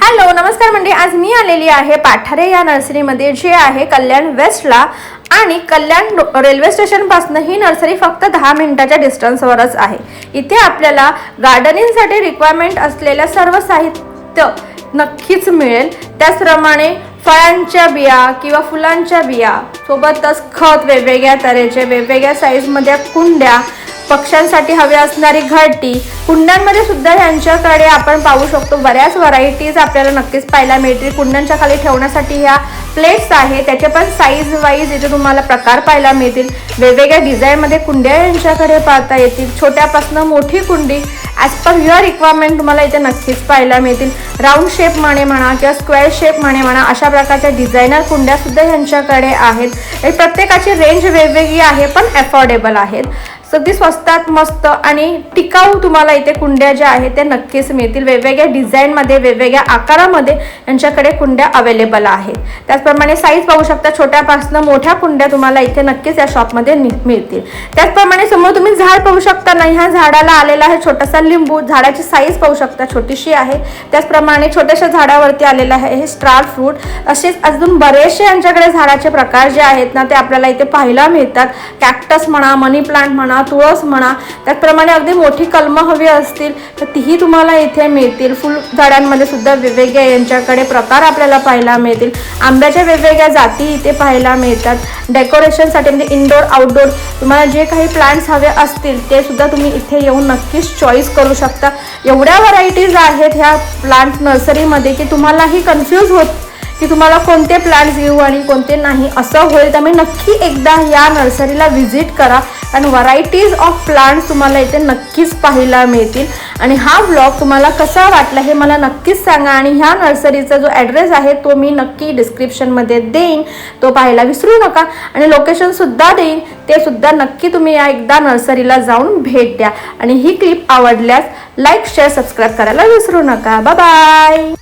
Hello नमस्कार म्हणजे आज मी आलेली आहे पाठारे या नर्सरीमध्ये जे आहे कल्याण वेस्टला. आणि कल्याण रेल्वे स्टेशनपासून ही नर्सरी फक्त दहा मिनिटाच्या डिस्टन्सवरच आहे. इथे आपल्याला गार्डनिंगसाठी रिक्वायरमेंट असलेलं सर्व साहित्य नक्कीच मिळेल. त्याचप्रमाणे फळांच्या बिया किंवा फुलांच्या बिया सोबतच खत वेगवेगळ्या तऱ्हेचे वेगवेगळ्या साईजमध्ये कुंड्या पक्ष्यांसाठी हवी असणारी घरटी कुंड्यांमध्ये सुद्धा ह्यांच्याकडे आपण पाहू शकतो. बऱ्याच व्हरायटीज आपल्याला नक्कीच पाहायला मिळतील. कुंड्यांच्या खाली ठेवण्यासाठी ह्या प्लेट्स आहे त्याचे पण साईज वाईज इथे तुम्हाला प्रकार पाहायला मिळतील. वेगवेगळ्या डिझाईनमध्ये कुंड्या यांच्याकडे पाहता येतील. छोट्यापासून मोठी कुंडी ॲज पर युअर रिक्वायरमेंट तुम्हाला इथे नक्कीच पाहायला मिळतील. राऊंड शेप माने म्हणा किंवा स्क्वेअर शेप माने म्हणा अशा प्रकारच्या डिझायनर कुंड्या सुद्धा ह्यांच्याकडे आहेत. हे प्रत्येकाची रेंज वेगवेगळी आहे पण अफोर्डेबल आहेत. अगदी स्वस्तात मस्त आणि टिकाऊ तुम्हाला इथे कुंड्या ज्या आहेत त्या नक्कीच मिळतील. वेगवेगळ्या डिझाईनमध्ये वेगवेगळ्या आकारामध्ये यांच्याकडे कुंड्या अवेलेबल आहेत. त्याचप्रमाणे साईज पाहू शकता छोट्यापासनं मोठ्या कुंड्या तुम्हाला इथे नक्कीच या शॉपमध्ये मिळतील. त्याचप्रमाणे समोर तुम्ही झाड पाहू शकता ना ह्या झाडाला आलेला आहे छोटासा लिंबू. झाडाची साईज पाहू शकता छोटीशी आहे. त्याचप्रमाणे छोट्याशा झाडावरती आलेलं आहे हे स्टार फ्रूट असेच अजून बरेचसे यांच्याकडे झाडाचे प्रकार जे आहेत ना ते आपल्याला इथे पाहायला मिळतात. कॅक्टस म्हणा मनी प्लांट म्हणा तुळस म्हणा त्याचप्रमाणे अगदी मोठी कलमं हवी असतील तर तीही तुम्हाला इथे मिळतील. फुल झाडांमध्ये सुद्धा वेगवेगळ्या यांच्याकडे प्रकार आपल्याला पाहायला मिळतील. आंब्याच्या वेगवेगळ्या जाती इथे पाहायला मिळतात. डेकोरेशनसाठी म्हणजे इनडोर आउटडोर तुम्हाला जे काही प्लांट्स हवे असतील ते सुद्धा तुम्ही इथे येऊन नक्कीच चॉईस करू शकता. एवढ्या व्हरायटीज आहेत ह्या प्लांट नर्सरीमध्ये की तुम्हालाही कन्फ्यूज होत की तुम्हाला कोणते प्लांट्स घेऊ आणि कोणते नाही. असं होईल त्यामुळे नक्की एकदा या नर्सरीला व्हिजिट करा. आणि व्हरायटीज ऑफ प्लांट्स तुम्हाला इथे नक्कीच पाहायला मिळतील. आणि हा ब्लॉग तुम्हाला कसा वाटला हे मला नक्कीच सांगा. आणि ह्या नर्सरीचा जो ॲड्रेस आहे तो मी नक्की डिस्क्रिप्शनमध्ये देईन. तो पाहायला विसरू नका. आणि लोकेशनसुद्धा देईन. ते सुद्धा नक्की तुम्ही या एकदा नर्सरीला जाऊन भेट द्या. आणि ही क्लिप आवडल्यास लाईक शेअर सबस्क्राईब करायला विसरू नका. बाय